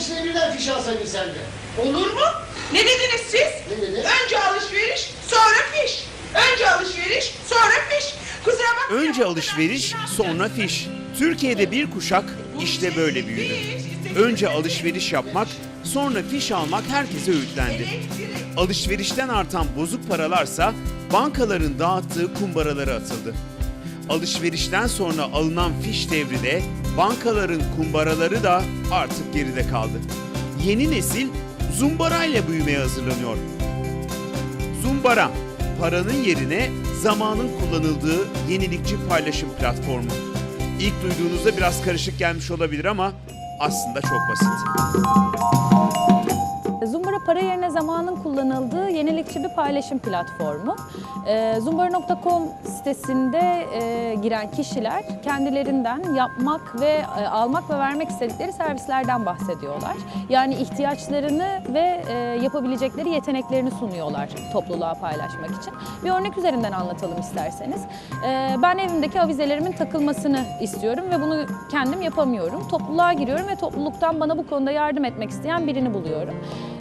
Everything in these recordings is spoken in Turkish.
hepsine birden fiş alsaydın sen de. Olur mu? Ne dediniz siz? Ne dedi? Önce alışveriş, sonra fiş. Önce alışveriş, sonra fiş. Kusura bakmayın. Önce alışveriş, sonra fiş. Türkiye'de bir kuşak işte böyle büyüdü. Önce alışveriş yapmak, sonra fiş almak herkese öğütlendi. Alışverişten artan bozuk paralarsa bankaların dağıttığı kumbaralara atıldı. Alışverişten sonra alınan fiş devri de bankaların kumbaraları da artık geride kaldı. Yeni nesil zumbarayla büyümeye hazırlanıyor. Zumbara, paranın yerine zamanın kullanıldığı yenilikçi paylaşım platformu. İlk duyduğunuzda biraz karışık gelmiş olabilir ama aslında çok basit. Zumbara para yerine zamanın kullanıldığı yenilikçi bir paylaşım platformu. Ee, Zumbara.com sitesinde e, giren kişiler kendilerinden yapmak ve e, almak ve vermek istedikleri servislerden bahsediyorlar. Yani ihtiyaçlarını ve e, yapabilecekleri yeteneklerini sunuyorlar topluluğa paylaşmak için. Bir örnek üzerinden anlatalım isterseniz. Ee, ben evimdeki avizelerimin takılmasını istiyorum ve bunu kendim yapamıyorum. Topluluğa giriyorum ve topluluktan bana bu konuda yardım etmek isteyen birini buluyorum.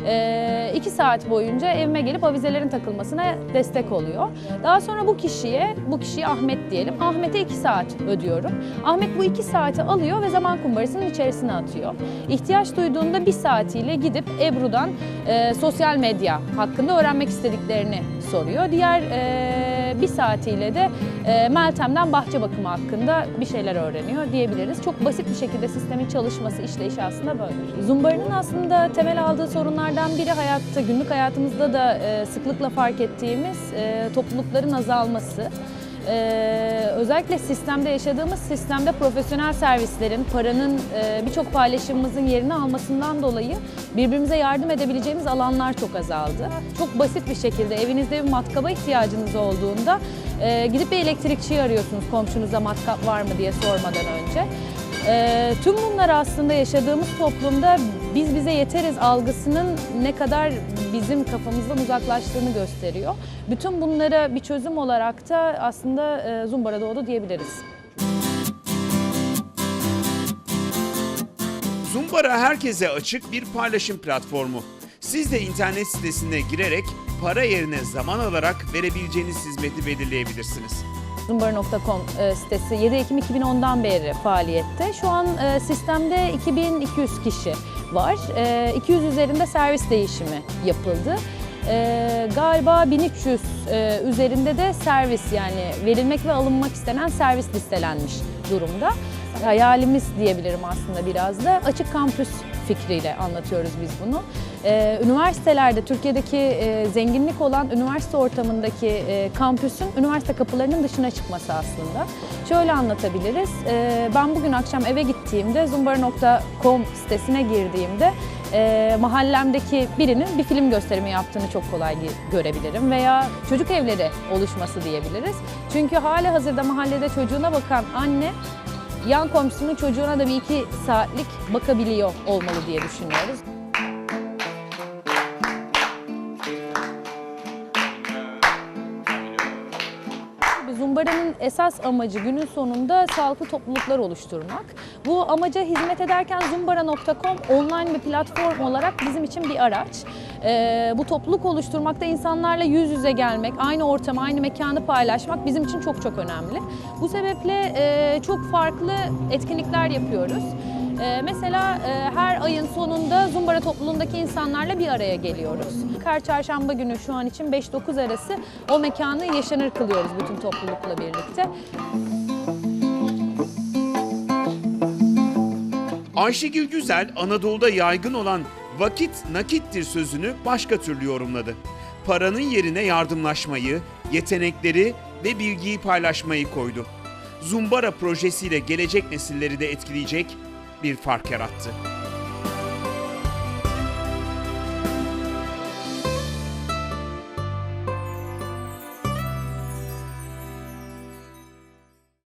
Ee, iki saat boyunca evime gelip avizelerin takılmasına destek oluyor. Daha sonra bu kişiye, bu kişiye Ahmet diyelim, Ahmet'e iki saat ödüyorum. Ahmet bu iki saati alıyor ve zaman kumbarasının içerisine atıyor. İhtiyaç duyduğunda bir saatiyle gidip Ebru'dan e, sosyal medya hakkında öğrenmek istediklerini soruyor. Diğer e, bir saatiyle de Meltem'den bahçe bakımı hakkında bir şeyler öğreniyor diyebiliriz. Çok basit bir şekilde sistemin çalışması, işleyişi aslında böyle. Zumbara'nın aslında temel aldığı sorunlardan biri hayatta, günlük hayatımızda da e, sıklıkla fark ettiğimiz e, toplulukların azalması. Ee, özellikle sistemde yaşadığımız sistemde profesyonel servislerin paranın e, birçok paylaşımımızın yerini almasından dolayı birbirimize yardım edebileceğimiz alanlar çok azaldı. Çok basit bir şekilde evinizde bir matkaba ihtiyacınız olduğunda e, gidip bir elektrikçiyi arıyorsunuz komşunuza matkap var mı diye sormadan önce. Ee, tüm bunlar aslında yaşadığımız toplumda biz bize yeteriz algısının ne kadar bizim kafamızdan uzaklaştığını gösteriyor. Bütün bunlara bir çözüm olarak da aslında e, Zumbara doğdu diyebiliriz. Zumbara herkese açık bir paylaşım platformu. Siz de internet sitesine girerek para yerine zaman alarak verebileceğiniz hizmeti belirleyebilirsiniz. Zumbara.com e, sitesi 7 Ekim 2010'dan beri faaliyette. Şu an e, sistemde 2200 kişi var. E, 200 üzerinde servis değişimi yapıldı. E, galiba 1300 e, üzerinde de servis yani verilmek ve alınmak istenen servis listelenmiş durumda. Hayalimiz diyebilirim aslında biraz da açık kampüs fikriyle anlatıyoruz biz bunu. Ee, üniversitelerde Türkiye'deki e, zenginlik olan üniversite ortamındaki e, kampüsün üniversite kapılarının dışına çıkması aslında. Şöyle anlatabiliriz. Ee, ben bugün akşam eve gittiğimde zumbara.com sitesine girdiğimde e, mahallemdeki birinin bir film gösterimi yaptığını çok kolay görebilirim veya çocuk evleri oluşması diyebiliriz. Çünkü hala hazırda mahallede çocuğuna bakan anne yan komşusunun çocuğuna da bir iki saatlik bakabiliyor olmalı diye düşünüyoruz. Zumbara'nın esas amacı günün sonunda sağlıklı topluluklar oluşturmak. Bu amaca hizmet ederken zumbara.com online bir platform olarak bizim için bir araç. Ee, bu topluluk oluşturmakta insanlarla yüz yüze gelmek, aynı ortamı, aynı mekanı paylaşmak bizim için çok çok önemli. Bu sebeple e, çok farklı etkinlikler yapıyoruz. Ee, mesela e, her ayın sonunda Zumbara topluluğundaki insanlarla bir araya geliyoruz. Her çarşamba günü şu an için 5-9 arası o mekanı yaşanır kılıyoruz bütün toplulukla birlikte. Ayşegül Güzel Anadolu'da yaygın olan vakit nakittir sözünü başka türlü yorumladı. Paranın yerine yardımlaşmayı, yetenekleri ve bilgiyi paylaşmayı koydu. Zumbara projesiyle gelecek nesilleri de etkileyecek bir fark yarattı.